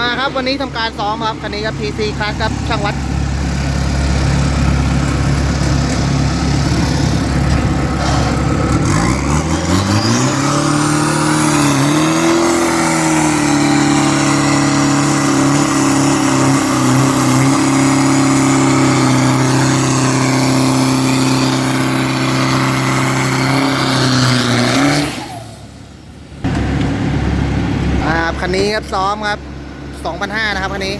มาครับวันนี้ทำการซ้อมครับคันนี้ครับ PC คลาสครับช่างวัด อ่าครับคันนี้ครับซ้อมครับ 2,500นะครับคันนี้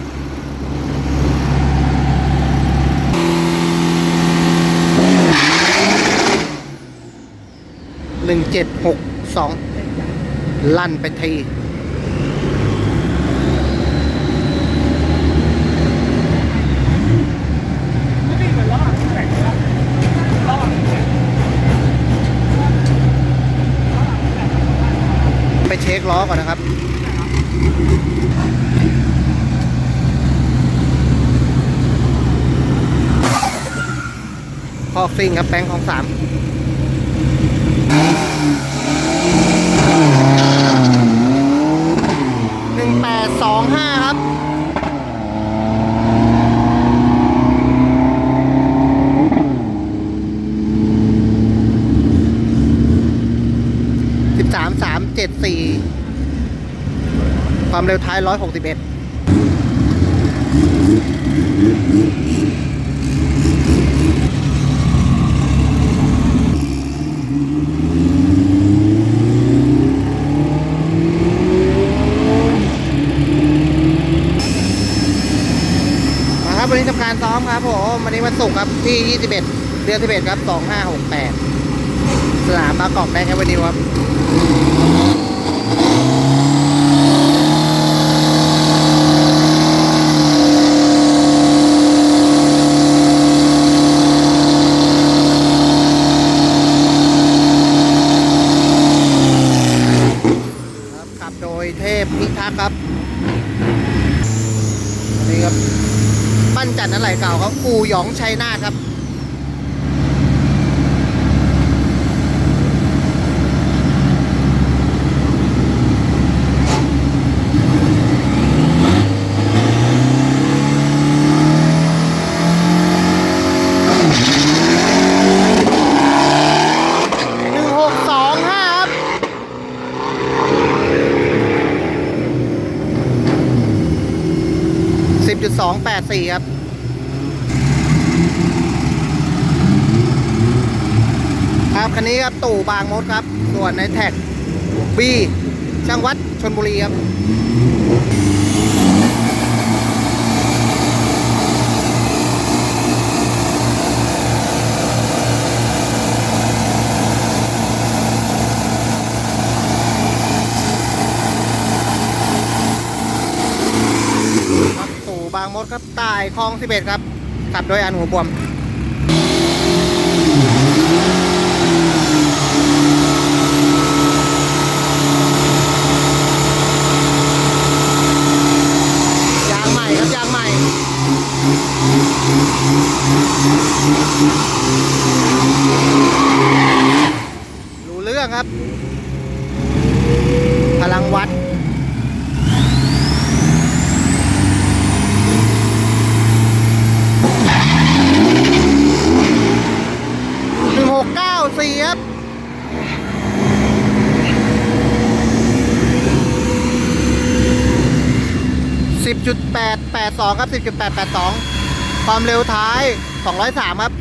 หนึ่งเจ็ดหกสองลั่นไปทีไปเช็คล้อก่อนนะครับ คอก ซิ่งครับแปลงของสามหนึ่งแปดสองห้าครับสิบสามสามเจ็ดสี่ความเร็วท้ายร้อยหกสิบเอ็ดมาครับวันนี้ทำการซ้อมครับผมวั นี้วันศุกร์ครับที่ 21 เดือน 11 ครับ 2568 สนามบางกอกแบงค์แอเวนิวครับขับโดยเทพพิทักษ์ครับนี่ครับ ปั้นจันทร์อะไรเก่าครับอู่หยองชัยนาทครับหนึ่งหกสองห้าครับ สิบจุดสองแปดสี่ ครับคันนี้ครับตู่บางมดครับ ส่วนในแท็กบีช่างวัดชนบุรีครับบตู่บางมดครับตายคลองสิบเอ็ดครับขับโดยอันหัวบวม ยางใหม่ครับ ยางใหม่ รู้เรื่องครับ พลังวัดหนึ่งหกเก้าสี่ครับสิบจุดแปดแปดสองครับสิบจุดแปดแปดสอง ความเร็วท้ายสองร้อยสามครับ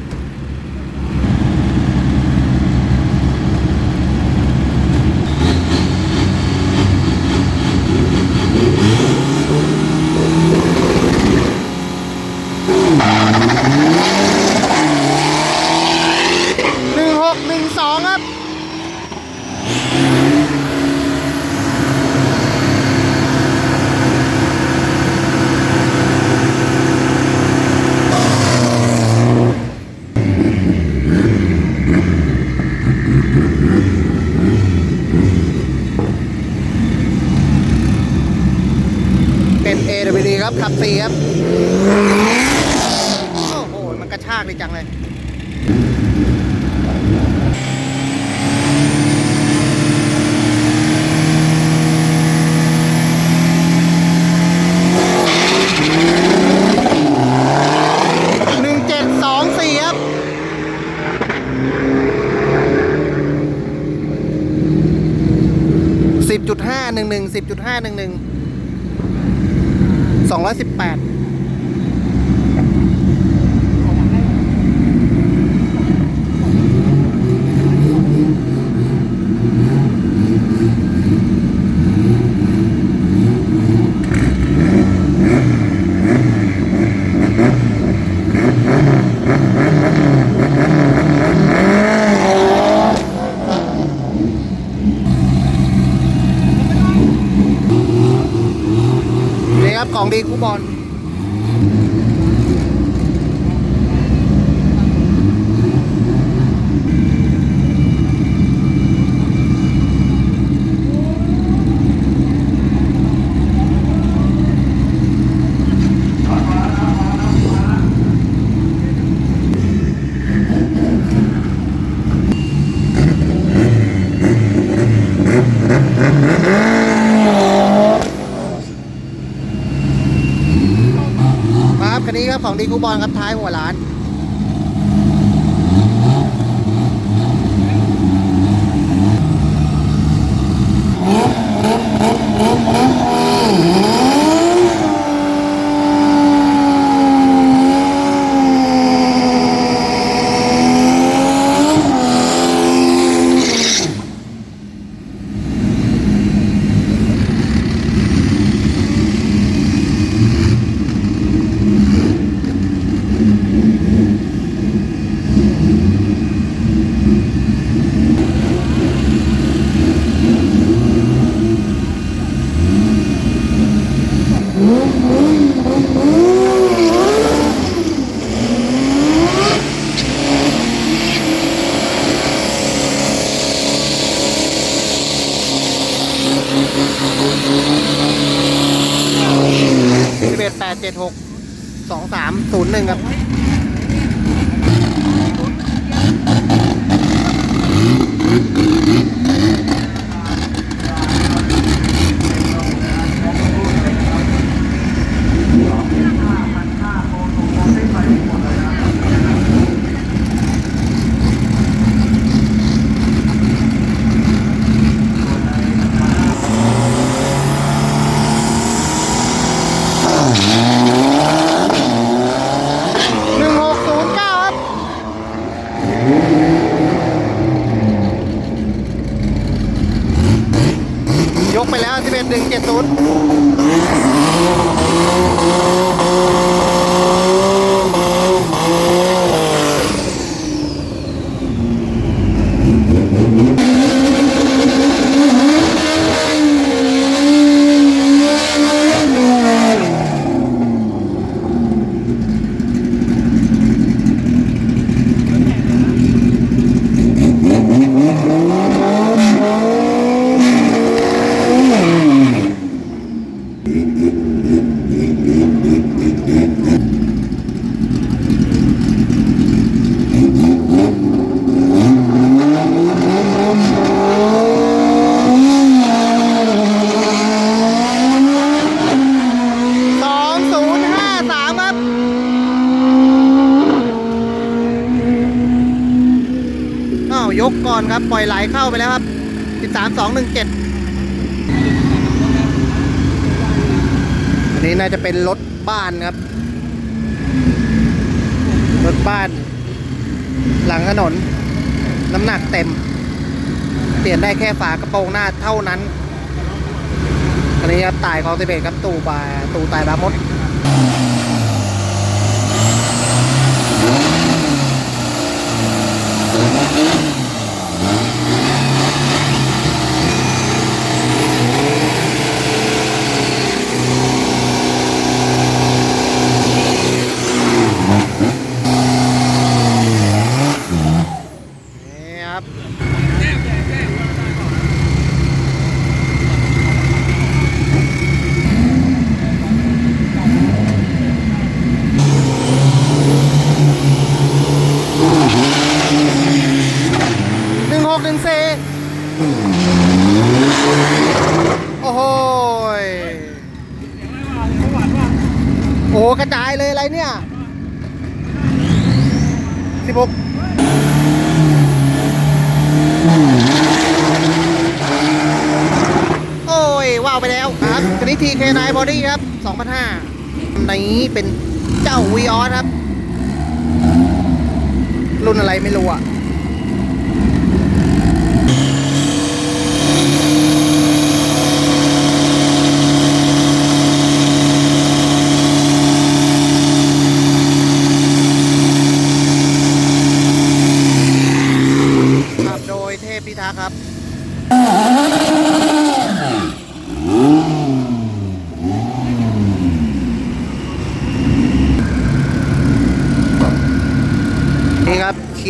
AWD ครับขับสี่ครับ โอ้โห มันกระชากเลยจังเลยจุดห้าหนึ่งหนึ่งสิบจุดห้าหนึ่งหนึ่ง 218 ของเบคูบอลมาครับคันนี้ครับ ของดีคูบอลครับท้ายหัวร้าน แปดเจ็ดหกสองสามศูนย์หนึ่งครับ ยกไปแล้ว 11 1 7 0 ครับ ปล่อยไหลเข้าไปแล้วครับสิบสามสองหนึ่งเจ็ดอันนี้น่าจะเป็นรถบ้านครับ รถบ้าน หลังถนน น้ำหนักเต็ม เปลี่ยนได้แค่ฝากระโปรงหน้าเท่านั้น อันนี้ครับตายของสิบเอ็ดครับตูบาตูตายบามดนี่ครับ หนึ่งหกหนึ่งเซ โอ้โหยโอ้โหกระจายเลยอะไรเนี่ยสิบหกโอ้ยวว่าวไปแล้วครับคันนี้ TK9 Body ครับ2,500ในนี้เป็นเจ้า v ีออสครับ รุ่นอะไรไม่รู้อะ ขับโดยเทพพิทักษ์ครับ นี่ครับเชี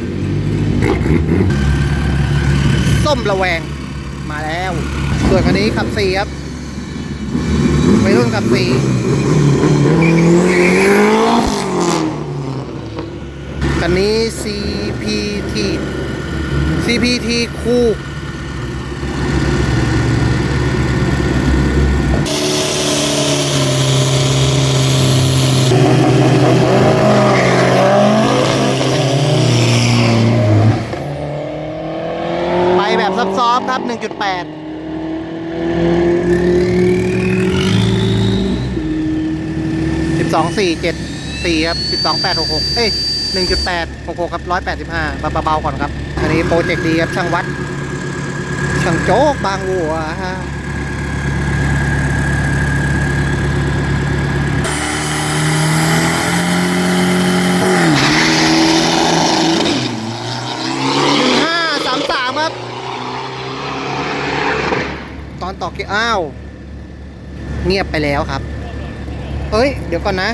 ส้มระแวงมาแล้ว ส่วนคันนี้ขับ4ครับไปรุ่นขับ4คันนี้ CPT CPT คู่ แบบซอฟๆครับ 1.8 12 4 7 4 ครับ 12 8 6 6 เอ้ย 1.8 66 ครับ 185เบาๆก่อนครับ อันนี้โปรเจกต์ดีครับ ช่างวัด ช่างโจ๊กบางหัวฮะ15 33 ครับ ตอนต่อเกียร์ อ้าว เงียบไปแล้วครับ เอ้ย เดี๋ยวก่อนนะ